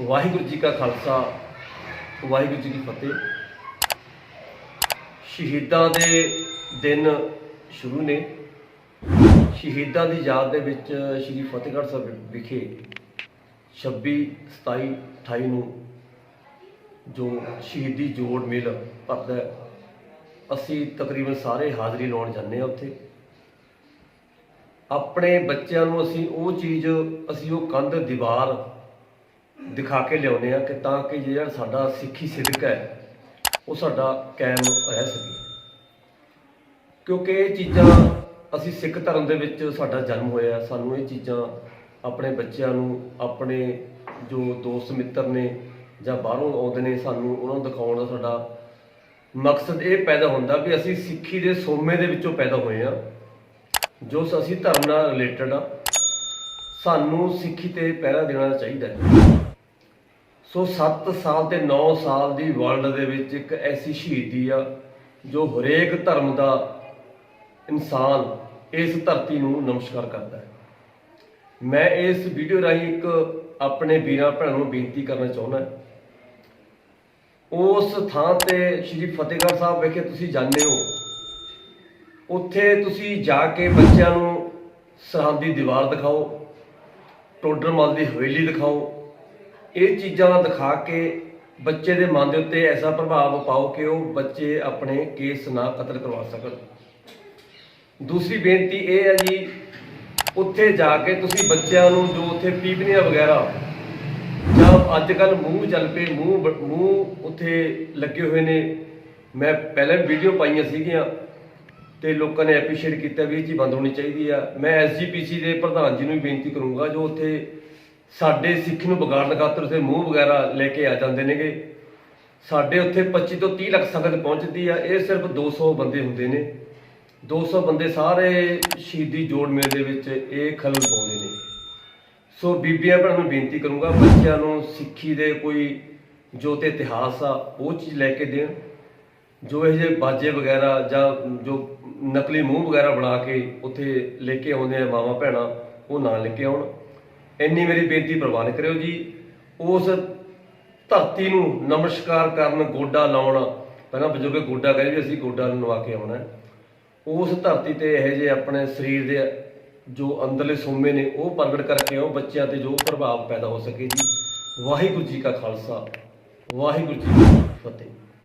ਵਾਹਿਗੁਰੂ ਜੀ ਕਾ ਖਾਲਸਾ, ਵਾਹਿਗੁਰੂ ਜੀ ਕੀ ਫਤਿਹ। ਸ਼ਹੀਦਾਂ ਦੇ ਦਿਨ ਸ਼ੁਰੂ ਨੇ। ਸ਼ਹੀਦਾਂ ਦੀ ਯਾਦ ਦੇ ਵਿੱਚ ਸ਼੍ਰੀ ਫਤਿਹਗੜ੍ਹ ਸਾਹਿਬ ਵਿਖੇ 26 27 28 ਨੂੰ ਜੋ ਸ਼ਹੀਦੀ ਜੋੜ ਮੇਲ ਭਰਦਾ ਅਸੀਂ ਤਕਰੀਬਨ ਸਾਰੇ ਹਾਜ਼ਰੀ ਲਾਉਣ ਜਾਂਦੇ ਹਾਂ ਉੱਥੇ। ਆਪਣੇ ਬੱਚਿਆਂ ਨੂੰ ਅਸੀਂ ਉਹ ਚੀਜ਼, ਅਸੀਂ ਉਹ ਕੰਧ, ਦੀਵਾਰ ਦਿਖਾ ਕੇ ਲਿਆਉਂਦੇ ਆ ਕਿ ਤਾਂ ਕਿ ਜਿਹੜਾ ਸਾਡਾ ਸਿੱਖੀ ਸਿਦਕ ਹੈ, ਉਹ ਸਾਡਾ ਕਾਇਮ ਰਹਿ ਸਕੇ। ਕਿਉਂਕਿ ਇਹ ਚੀਜ਼ਾਂ ਅਸੀਂ ਸਿੱਖ ਧਰਮ ਦੇ ਵਿੱਚ ਸਾਡਾ ਜਨਮ ਹੋਇਆ ਸਾਨੂੰ ਇਹ ਚੀਜ਼ਾਂ ਆਪਣੇ ਬੱਚਿਆਂ ਨੂੰ, ਆਪਣੇ ਜੋ ਦੋਸਤ ਮਿੱਤਰ ਨੇ ਜਾਂ ਬਾਹਰੋਂ ਆਉਂਦੇ ਨੇ ਸਾਨੂੰ, ਉਹਨਾਂ ਨੂੰ ਦਿਖਾਉਣ ਦਾ ਸਾਡਾ ਮਕਸਦ ਇਹ ਪੈਦਾ ਹੁੰਦਾ ਵੀ ਅਸੀਂ ਸਿੱਖੀ ਦੇ ਸੋਮੇ ਦੇ ਵਿੱਚੋਂ ਪੈਦਾ ਹੋਏ ਆ ਜੋ ਅਸੀਂ ਧਰਮ ਨਾਲ ਰਿਲੇਟਡ ਆ। ਸਾਨੂੰ ਸਿੱਖੀ ਤੇ ਪਹਿਰਾ ਦੇਣਾ ਚਾਹੀਦਾ ਹੈ। ਸੋ 7 ਸਾਲ ਤੇ 9 ਸਾਲ ਦੀ ਵਰਲਡ ਦੇ ਵਿੱਚ ਇੱਕ ਐਸੀ ਸ਼ਹੀਦੀ ਆ, ਜੋ ਹਰੇਕ ਧਰਮ ਦਾ ਇਨਸਾਨ ਇਸ ਧਰਤੀ ਨੂੰ ਨਮਸਕਾਰ ਕਰਦਾ ਹੈ। ਮੈਂ ਇਸ ਵੀਡੀਓ ਰਾਹੀਂ ਇੱਕ ਆਪਣੇ ਵੀਰਾਂ ਭੈਣਾਂ ਨੂੰ ਬੇਨਤੀ ਕਰਨਾ ਚਾਹੁੰਦਾ ਉਸ ਥਾਂ ਤੇ ਸ਼੍ਰੀ ਫਤਿਹਗੜ੍ਹ ਸਾਹਿਬ ਵਿਖੇ ਤੁਸੀਂ ਜਾਂਦੇ ਹੋ। ਉੱਥੇ ਤੁਸੀਂ ਜਾ ਕੇ ਬੱਚਿਆਂ ਨੂੰ ਸਰਹੰਦ ਦੀ ਦੀਵਾਰ ਦਿਖਾਓ ਟੋਡਰਮਲ ਦੀ ਹਵੇਲੀ ਦਿਖਾਓ ਇਹ ਚੀਜ਼ਾਂ ਦਿਖਾ ਕੇ ਬੱਚੇ ਦੇ ਮਨ ਦੇ ਉੱਤੇ ਐਸਾ ਪ੍ਰਭਾਵ ਪਾਓ ਕਿ ਉਹ ਬੱਚੇ ਆਪਣੇ ਕੇਸ ਨਾ ਕਤਲ ਕਰਵਾ ਸਕਣ। ਦੂਸਰੀ ਬੇਨਤੀ ਇਹ ਹੈ ਜੀ, ਉੱਥੇ ਜਾ ਕੇ ਤੁਸੀਂ ਬੱਚਿਆਂ ਨੂੰ ਜੋ ਉੱਥੇ ਪੀਪਣੀਆਂ ਵਗੈਰਾ, ਜਾਂ ਅੱਜ ਕੱਲ ਮੂੰਹ ਚੱਲ ਪਏ, ਮੂੰਹ ਬ- ਮੂੰਹ ਉੱਥੇ ਲੱਗੇ ਹੋਏ ਨੇ। ਮੈਂ ਪਹਿਲਾਂ ਵੀਡੀਓ ਪਾਈਆਂ ਸੀਗੀਆਂ ਤੇ ਲੋਕਾਂ ਨੇ ਐਪਰੀਸ਼ੀਏਟ ਕੀਤਾ ਵੀ ਇਹ ਚੀਜ਼ ਬੰਦ ਹੋਣੀ ਚਾਹੀਦੀ ਆ। ਮੈਂ ਐਸਜੀਪੀਸੀ ਦੇ ਪ੍ਰਧਾਨ ਜੀ ਨੂੰ ਵੀ ਬੇਨਤੀ ਕਰੂੰਗਾ, ਜੋ ਉੱਥੇ ਸਾਡੇ ਸਿੱਖ ਨੂੰ ਵਿਗਾੜਨ ਖਾਤਰ ਉੱਥੇ ਮੂੰਹ ਵਗੈਰਾ ਲੈ ਕੇ ਆ ਜਾਂਦੇ ਨੇਗੇ। ਸਾਡੇ ਉੱਥੇ 25 ਤੋਂ 30 ਲੱਖ ਸੰਗਤ ਪਹੁੰਚਦੀ ਆ, ਇਹ ਸਿਰਫ 200 ਬੰਦੇ ਹੁੰਦੇ ਨੇ। 200 ਬੰਦੇ ਸਾਰੇ ਸ਼ਹੀਦੀ ਜੋੜ ਮੇਲ ਦੇ ਵਿੱਚ ਇਹ ਖਲਲ ਪਾਉਂਦੇ ਨੇ। ਸੋ ਬੀਬੀਆਂ ਭੈਣਾਂ ਨੂੰ ਬੇਨਤੀ ਕਰੂੰਗਾ, ਬੱਚਿਆਂ ਨੂੰ ਸਿੱਖੀ ਦੇ ਕੋਈ ਜੋ ਤੇ ਇਤਿਹਾਸ ਆ, ਉਹ ਚੀਜ਼ ਲੈ ਕੇ ਦੇਣ। ਜੋ ਇਹ ਜਿਹੇ ਬਾਜੇ ਵਗੈਰਾ ਜਾਂ ਜੋ ਨਕਲੀ ਮੂੰਹ ਵਗੈਰਾ ਬਣਾ ਕੇ ਉੱਥੇ ਲੈ ਕੇ ਆਉਂਦੇ ਆ ਮਾਵਾਂ ਭੈਣਾਂ, ਉਹ ਨਾ ਲੈ ਕੇ ਆਉਣ। ਇੰਨੀ ਮੇਰੀ ਬੇਨਤੀ ਪ੍ਰਵਾਨ ਕਰਿਓ ਜੀ, ਉਸ ਧਰਤੀ ਨੂੰ ਨਮਸਕਾਰ ਕਰਨ, ਗੋਡਾ ਲਾਉਣ, ਪਹਿਲਾਂ ਬਜ਼ੁਰਗ ਗੋਡਾ ਕਹਿੰਦੇ ਵੀ ਅਸੀਂ ਗੋਡਾ ਨਵਾ ਕੇ ਆਉਣਾ ਉਸ ਧਰਤੀ ਤੇ ਇਹ ਜੇ ਆਪਣੇ ਸਰੀਰ ਦੇ ਜੋ ਅੰਦਰਲੇ ਸੋਮੇ ਨੇ, ਉਹ ਪ੍ਰਗਟ ਕਰਕੇ ਉਹ ਬੱਚਿਆਂ ਤੇ ਜੋ ਪ੍ਰਭਾਵ ਪੈਦਾ ਹੋ ਸਕੇ ਜੀ। ਵਾਹਿਗੁਰੂ ਜੀ ਕਾ ਖਾਲਸਾ, ਵਾਹਿਗੁਰੂ ਜੀ ਕੀ ਫਤਿਹ।